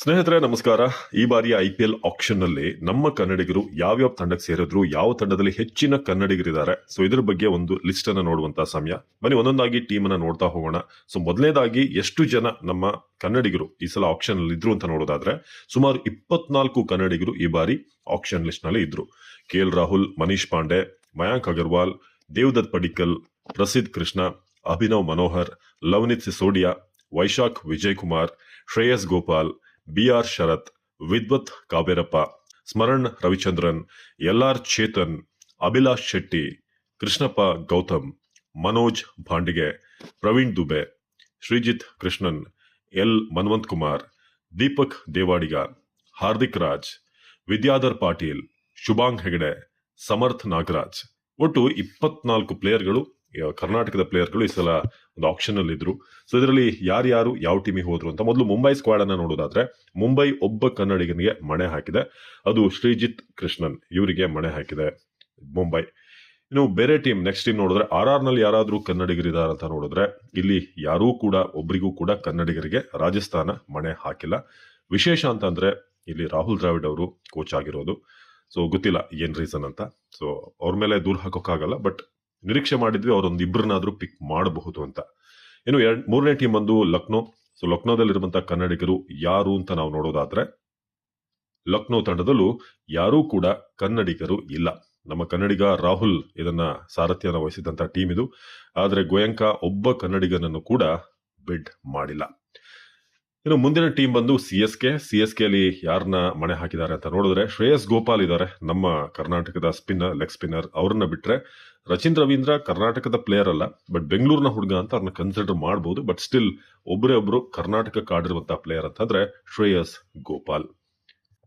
ಸ್ನೇಹಿತರೆ, ನಮಸ್ಕಾರ. ಈ ಬಾರಿಯ ಐ ಪಿ ಎಲ್ ಆಕ್ಷನ್ನಲ್ಲಿ ನಮ್ಮ ಕನ್ನಡಿಗರು ಯಾವ್ಯಾವ ತಂಡಕ್ಕೆ ಸೇರಿದ್ರು, ಯಾವ ತಂಡದಲ್ಲಿ ಹೆಚ್ಚಿನ ಕನ್ನಡಿಗರಿದ್ದಾರೆ. ಸೊ ಇದ್ರ ಬಗ್ಗೆ ಒಂದು ಲಿಸ್ಟ್ ಅನ್ನ ನೋಡುವಂತ ಸಮಯ. ಬನ್ನಿ, ಒಂದೊಂದಾಗಿ ಟೀಮ್ ಅನ್ನ ನೋಡ್ತಾ ಹೋಗೋಣ. ಸೊ ಮೊದಲನೇದಾಗಿ ಎಷ್ಟು ಜನ ನಮ್ಮ ಕನ್ನಡಿಗರು ಈ ಸಲ ಆಕ್ಷನ್ನಲ್ಲಿ ಇದ್ರು ಅಂತ ನೋಡೋದಾದ್ರೆ, ಸುಮಾರು ಇಪ್ಪತ್ನಾಲ್ಕು ಕನ್ನಡಿಗರು ಈ ಬಾರಿ ಆಕ್ಷನ್ ಲಿಸ್ಟ್ನಲ್ಲಿ ಇದ್ರು. K L Rahul, Manish Pandey, Mayank Agarwal, Devdutt Padikkal, Prasidh Krishna, Abhinav Manohar, Luvnith Sisodia, Vyshak Vijay Kumar, Shreyas Gopal B R Sharath, Vidwath Kaverappa Smaran Ravichandran L R Chethan, Abhilash Shetty, Krishnappa Gowtham, Manoj Bhandage, Praveen Dubey, Shreejith Krishnan, L Manvanth Kumar, Deepak Devadiga Hardik Raj, Vidyadhar Patil, Shubhang Hegde, Samarth Nagaraj. ಒಟ್ಟು ಇಪ್ಪತ್ನಾಲ್ಕು ಪ್ಲೇಯರ್ಗಳು ಕರ್ನಾಟಕದ ಪ್ಲೇಯರ್ಗಳು ಈ ಸಲ ಒಂದು action ಅಲ್ಲಿ ಇದ್ರು. So ಇದರಲ್ಲಿ ಯಾರ್ಯಾರು ಯಾವ ಟೀಮಿಗೆ ಹೋದ್ರು ಅಂತ ಮೊದಲು ಮುಂಬೈ ಸ್ಕ್ವಾಡ್ ಅನ್ನ ನೋಡೋದಾದ್ರೆ ಮುಂಬೈ ಒಬ್ಬ ಕನ್ನಡಿಗನಿಗೆ ಮಣೆ ಹಾಕಿದೆ. ಅದು ಶ್ರೀಜಿತ್ ಕೃಷ್ಣನ್, ಇವರಿಗೆ ಮಣೆ ಹಾಕಿದೆ ಮುಂಬೈ ಇನ್ನು ಬೇರೆ ಟೀಮ್ ನೆಕ್ಸ್ಟ್ ಟೀಮ್ ನೋಡಿದ್ರೆ ಆರ್ ಆರ್ನಲ್ಲಿ ಯಾರಾದ್ರೂ ಕನ್ನಡಿಗರಿದ್ದಾರೆ ಅಂತ ನೋಡಿದ್ರೆ, ಇಲ್ಲಿ ಯಾರೂ ಕೂಡ ಒಬ್ಬರಿಗೂ ಕೂಡ ಕನ್ನಡಿಗರಿಗೆ ರಾಜಸ್ಥಾನ ಮಣೆ ಹಾಕಿಲ್ಲ. ವಿಶೇಷ ಅಂತಂದ್ರೆ, ಇಲ್ಲಿ ರಾಹುಲ್ ದ್ರಾವಿಡ್ ಅವರು ಕೋಚ್ ಆಗಿರೋದು. ಸೊ ಗೊತ್ತಿಲ್ಲ ಏನ್ ರೀಸನ್ ಅಂತ. ಸೊ ಅವ್ರ ಮೇಲೆ ದೂರ ಹಾಕೋಕ್ಕಾಗಲ್ಲ ಬಟ್ ನಿರೀಕ್ಷೆ ಮಾಡಿದ್ವಿ ಅವರೊಂದು ಇಬ್ಬರನ್ನಾದ್ರೂ ಪಿಕ್ ಮಾಡಬಹುದು ಅಂತ. ಇನ್ನು ಎರಡ್, ಮೂರನೇ ಟೀಮ್ ಬಂದು ಲಕ್ನೋ. ಸೊ ಲಕ್ನೋದಲ್ಲಿರುವಂತಹ ಕನ್ನಡಿಗರು ಯಾರು ಅಂತ ನಾವು ನೋಡೋದಾದ್ರೆ, ಲಕ್ನೋ ತಂಡದಲ್ಲೂ ಯಾರೂ ಕೂಡ ಕನ್ನಡಿಗರು ಇಲ್ಲ. ನಮ್ಮ ಕನ್ನಡಿಗ ರಾಹುಲ್ ಇದನ್ನ ಸಾರಥ್ಯನ ವಹಿಸಿದಂತಹ ಟೀಮ್ ಇದು. ಆದರೆ ಗೋಯಂಕ ಒಬ್ಬ ಕನ್ನಡಿಗನನ್ನು ಕೂಡ ಬಿಡ್ ಮಾಡಿಲ್ಲ. ಇನ್ನು ಮುಂದಿನ ಟೀಮ್ ಬಂದು C S K C S K ಅಲ್ಲಿ ಯಾರನ್ನ ಮಣೆ ಹಾಕಿದ್ದಾರೆ ಅಂತ ನೋಡಿದ್ರೆ ಶ್ರೇಯಸ್ ಗೋಪಾಲ್ ಇದ್ದಾರೆ. ನಮ್ಮ ಕರ್ನಾಟಕದ ಸ್ಪಿನ್ನರ್ ಲೆಗ್ ಸ್ಪಿನ್ನರ್ ಅವ್ರನ್ನ ಬಿಟ್ರೆ ರಚಿನ್ ರವೀಂದ್ರ ಕರ್ನಾಟಕದ ಪ್ಲೇಯರ್ ಅಲ್ಲ ಬಟ್ ಬೆಂಗಳೂರಿನ ಹುಡುಗ ಅಂತ ಅವ್ರನ್ನ ಕನ್ಸಿಡರ್ ಮಾಡಬಹುದು ಬಟ್ ಸ್ಟಿಲ್ ಒಬ್ಬರೇ ಒಬ್ರು ಕರ್ನಾಟಕ ಆಡಿರುವಂತಹ ಪ್ಲೇಯರ್ ಅಂತಂದ್ರೆ ಶ್ರೇಯಸ್ ಗೋಪಾಲ್.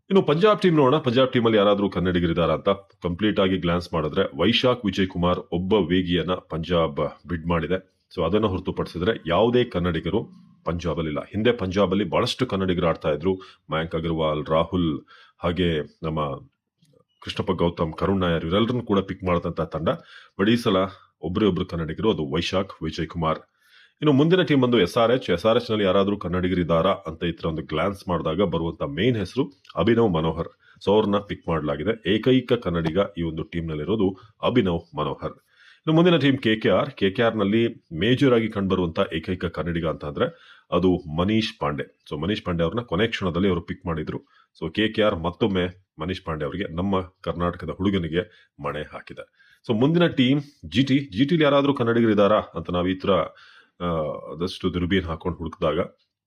ಇನ್ನು ಪಂಜಾಬ್ ಟೀಮ್ ನೋಡೋಣ. ಪಂಜಾಬ್ ಟೀಮ್ ಅಲ್ಲಿ ಯಾರಾದ್ರೂ ಕನ್ನಡಿಗರಿದಾರ ಅಂತ ಕಂಪ್ಲೀಟ್ ಆಗಿ ಗ್ಲಾನ್ಸ್ ಮಾಡಿದ್ರೆ ವೈಶಾಖ್ ವಿಜಯ್ ಕುಮಾರ್ ಒಬ್ಬ ವೇಗಿಯನ್ನ ಪಂಜಾಬ್ ಬಿಡ್ ಮಾಡಿದೆ. ಸೊ ಅದನ್ನ ಹೊರತುಪಡಿಸಿದ್ರೆ ಯಾವುದೇ ಕನ್ನಡಿಗರು ಪಂಜಾಬ್ ಅಲ್ಲಿ ಇಲ್ಲ ಹಿಂದೆ ಪಂಜಾಬ್ ಅಲ್ಲಿ ಬಹಳಷ್ಟು ಕನ್ನಡಿಗರು ಆಡ್ತಾ ಇದ್ರು. ಮಯಾಂಕ್ ಅಗರ್ವಾಲ್, ರಾಹುಲ್, ಹಾಗೆ ನಮ್ಮ ಕೃಷ್ಣಪ್ಪ ಗೌತಮ್, ಕರುಣ್ ನಾಯರ್ ಇವರೆಲ್ಲರನ್ನು ಕೂಡ ಪಿಕ್ ಮಾಡಿದಂತಹ ತಂಡ. ಬಟ್ ಈ ಸಲ ಒಬ್ಬರೇ ಒಬ್ರು ಕನ್ನಡಿಗರು, ಅದು ವೈಶಾಖ್, ವಿಜಯ್ ಕುಮಾರ್. ಇನ್ನು ಮುಂದಿನ ಟೀಮ್ ಬಂದು S R H S R ಎಚ್ನಲ್ಲಿ ಯಾರಾದರೂ ಕನ್ನಡಿಗರಿದ್ದಾರಾ ಅಂತ ಈ ಒಂದು ಗ್ಲಾನ್ಸ್ ಮಾಡಿದಾಗ ಬರುವಂತ ಮೇನ್ ಹೆಸರು ಅಭಿನವ್ ಮನೋಹರ್. ಸೊ ಅವ್ರನ್ನ ಪಿಕ್ ಮಾಡಲಾಗಿದೆ ಏಕೈಕ ಕನ್ನಡಿಗ ಈ ಒಂದು ಟೀಮ್ ನಲ್ಲಿರೋದು ಅಭಿನವ್ ಮನೋಹರ್. ಇನ್ನು ಮುಂದಿನ team K K R K K ಆರ್ನಲ್ಲಿ major ಆಗಿ ಕಂಡುಬರುವಂತ ಏಕೈಕ ಕನ್ನಡಿಗ ಅಂತ ಅಂದ್ರೆ ಅದು ಮನೀಶ್ ಪಾಂಡೆ. ಸೊ ಮನೀಶ್ ಪಾಂಡೆ ಅವ್ರನ್ನ ಕೊನೆ ಕ್ಷಣದಲ್ಲಿ ಅವರು ಪಿಕ್ ಮಾಡಿದ್ರು. ಸೊ ಕೆ ಕೆ ಆರ್ ಮತ್ತೊಮ್ಮೆ ಮನೀಶ್ ಪಾಂಡೆ ಅವರಿಗೆ ನಮ್ಮ ಕರ್ನಾಟಕದ ಹುಡುಗನಿಗೆ ಮಣೆ ಹಾಕಿದೆ. ಸೊ ಮುಂದಿನ ಟೀಮ್ ಜಿ ಟಿ ಜಿ ಟಿಲಿ ಯಾರಾದರೂ ಕನ್ನಡಿಗರಿದ್ದಾರಾ ಅಂತ ನಾವು ಈ ಆ, ಅದಷ್ಟು ದುರ್ಬೀನ್ ಹಾಕೊಂಡು ಹುಡುಕಿದಾಗ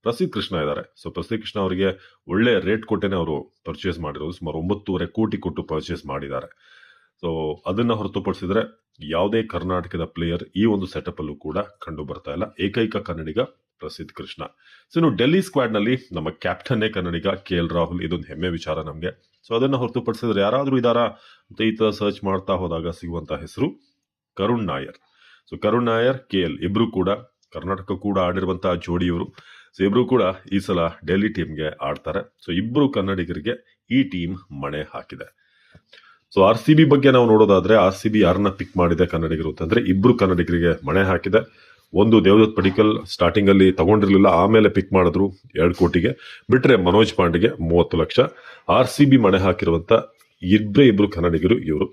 ಪ್ರಸಿದ್ಧ ಕೃಷ್ಣ ಇದ್ದಾರೆ ಸೊ ಪ್ರಸಿದ್ಧ ಕೃಷ್ಣ ಅವರಿಗೆ ಒಳ್ಳೆ ರೇಟ್ ಕೊಟ್ಟೇನೆ ಅವರು ಪರ್ಚೇಸ್ ಮಾಡಿರೋದು. ಸುಮಾರು ಒಂಬತ್ತೂವರೆ ಕೋಟಿ ಕೊಟ್ಟು ಪರ್ಚೇಸ್ ಮಾಡಿದ್ದಾರೆ. ಸೊ ಅದನ್ನ ಹೊರತುಪಡಿಸಿದ್ರೆ ಯಾವುದೇ ಕರ್ನಾಟಕದ ಪ್ಲೇಯರ್ ಈ ಒಂದು ಸೆಟಪ್ ಅಲ್ಲೂ ಕೂಡ ಕಂಡು ಬರ್ತಾ ಇಲ್ಲ. ಏಕೈಕ ಕನ್ನಡಿಗ ಪ್ರಸಿದ್ಧ ಕೃಷ್ಣ. ಸೊ ಇನ್ನು ಡೆಲ್ಲಿ ಸ್ಕ್ವಾಡ್ನಲ್ಲಿ ನಮ್ಮ ಕ್ಯಾಪ್ಟನ್ನೇ ಕನ್ನಡಿಗ ಕೆ ಎಲ್ ರಾಹುಲ್. ಇದೊಂದು ಹೆಮ್ಮೆ ವಿಚಾರ ನಮಗೆ. ಸೊ ಅದನ್ನ ಹೊರತುಪಡಿಸಿದ್ರೆ ಯಾರಾದರೂ ಇದಾರ ಈ ತರ ಸರ್ಚ್ ಮಾಡ್ತಾ ಹೋದಾಗ ಸಿಗುವಂತ ಹೆಸರು Karun Nair. So Karun Nair, K L, ಇಬ್ರು ಕೂಡ, ಕರ್ನಾಟಕ ಕೂಡ ಆಡಿರುವಂತಹ ಜೋಡಿಯವರು. ಸೊ ಇಬ್ರು ಕೂಡ ಈ ಸಲ ಡೆಲ್ಲಿ ಟೀಮ್ಗೆ ಆಡ್ತಾರೆ. ಸೊ ಇಬ್ರು ಕನ್ನಡಿಗರಿಗೆ ಈ ಟೀಮ್ ಮಣೆ ಹಾಕಿದೆ. ಸೊ ಆರ್ ಸಿ ಬಿ ಬಗ್ಗೆ ನಾವು ನೋಡೋದಾದ್ರೆ ಆರ್ ಸಿ ಬಿ ಯಾರನ್ನ ಪಿಕ್ ಮಾಡಿದೆ ಕನ್ನಡಿಗರು ಅಂತಂದ್ರೆ ಇಬ್ರು ಕನ್ನಡಿಗರಿಗೆ ಮಣೆ ಹಾಕಿದೆ. ಒಂದು ದೇವದತ್ ಪಡಿಕಲ್ ಸ್ಟಾರ್ಟಿಂಗ್ ಅಲ್ಲಿ ತಗೊಂಡಿರ್ಲಿಲ್ಲ, ಆಮೇಲೆ ಪಿಕ್ ಮಾಡಿದ್ರು ಎರಡು ಕೋಟಿಗೆ. ಬಿಟ್ರೆ ಮನೋಜ್ ಪಾಂಡೆಗೆ ಮೂವತ್ತು ಲಕ್ಷ. ಆರ್ ಸಿ ಬಿ ಮಣೆ ಹಾಕಿರುವಂತ ಇಬ್ಬರೇ ಇಬ್ರು ಕನ್ನಡಿಗರು ಇವರು.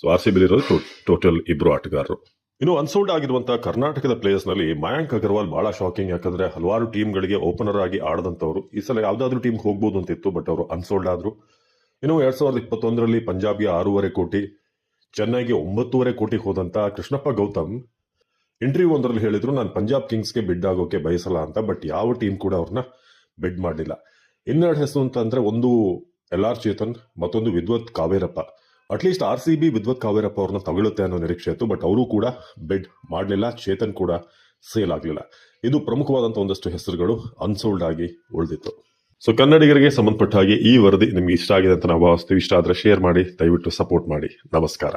ಸೊ ಆರ್ ಸಿ ಬಿ ಇರೋದು ಟೋಟಲ್ ಇಬ್ರು ಆಟಗಾರರು. ಇನ್ನು ಅನ್ಸೋಲ್ಡ್ ಆಗಿರುವಂತ ಕರ್ನಾಟಕದ ಪ್ಲೇಯರ್ಸ್ನಲ್ಲಿ ಮಯಾಂಕ್ ಅಗರ್ವಾಲ್ ಬಹಳ ಶಾಕಿಂಗ್ ಯಾಕಂದ್ರೆ ಹಲವಾರು ಟೀಮ್ಗಳಿಗೆ ಓಪನರ್ ಆಗಿ ಆಡದಂತವರು ಈ ಸಲ ಯಾವ್ದಾದ್ರು ಟೀಮ್ ಹೋಗ್ಬೋದು ಅಂತ ಇತ್ತು ಬಟ್ ಅವರು ಅನ್ಸೋಲ್ಡ್ ಆದ್ರು. ಇನ್ನು ಎರಡ್ ಸಾವಿರದ ಇಪ್ಪತ್ತೊಂದರಲ್ಲಿ ಪಂಜಾಬ್ಗೆ ಆರೂವರೆ ಕೋಟಿ, ಚೆನ್ನೈಗೆ ಒಂಬತ್ತೂವರೆ ಕೋಟಿ ಹೋದಂತ ಕೃಷ್ಣಪ್ಪ ಗೌತಮ್ ಇಂಟರ್ವ್ಯೂ ಒಂದರಲ್ಲಿ ಹೇಳಿದ್ರು, ನಾನು ಪಂಜಾಬ್ ಕಿಂಗ್ಸ್ಗೆ ಬಿಡ್ ಆಗೋಕೆ ಬಯಸಲ್ಲ ಅಂತ ಬಟ್ ಯಾವ ಟೀಮ್ ಕೂಡ ಅವ್ರನ್ನ ಬಿಡ್ ಮಾಡಲಿಲ್ಲ. ಇನ್ನೆರಡು ಹೆಸರು ಅಂತಂದ್ರೆ ಒಂದು ಎಲ್ ಆರ್ ಚೇತನ್ ಮತ್ತೊಂದು Vidwath Kaverappa. At least R C B Vidwath Kaverappa ಅವ್ರನ್ನ ತಗೊಳುತ್ತೆ ಅನ್ನೋ ನಿರೀಕ್ಷೆ ಇತ್ತು ಬಟ್ ಅವರು ಕೂಡ ಬೆಡ್ ಮಾಡಲಿಲ್ಲ ಚೇತನ್ ಕೂಡ ಸೇಲ್ ಆಗಲಿಲ್ಲ. ಇದು ಪ್ರಮುಖವಾದಂಥ ಒಂದಷ್ಟು ಹೆಸರುಗಳು ಅನ್ಸೋಲ್ಡ್ ಆಗಿ ಉಳಿದಿತ್ತು. ಸೊ ಕನ್ನಡಿಗರಿಗೆ ಸಂಬಂಧಪಟ್ಟ ಹಾಗೆ ಈ ವರದಿ ನಿಮ್ಗೆ ಇಷ್ಟ ಆಗಿದೆ ಅಂತ ನಾವು ಭಾವಿಸ್ತೀವಿ ಇಷ್ಟ ಆದ್ರೆ ಶೇರ್ ಮಾಡಿ, ದಯವಿಟ್ಟು ಸಪೋರ್ಟ್ ಮಾಡಿ. ನಮಸ್ಕಾರ.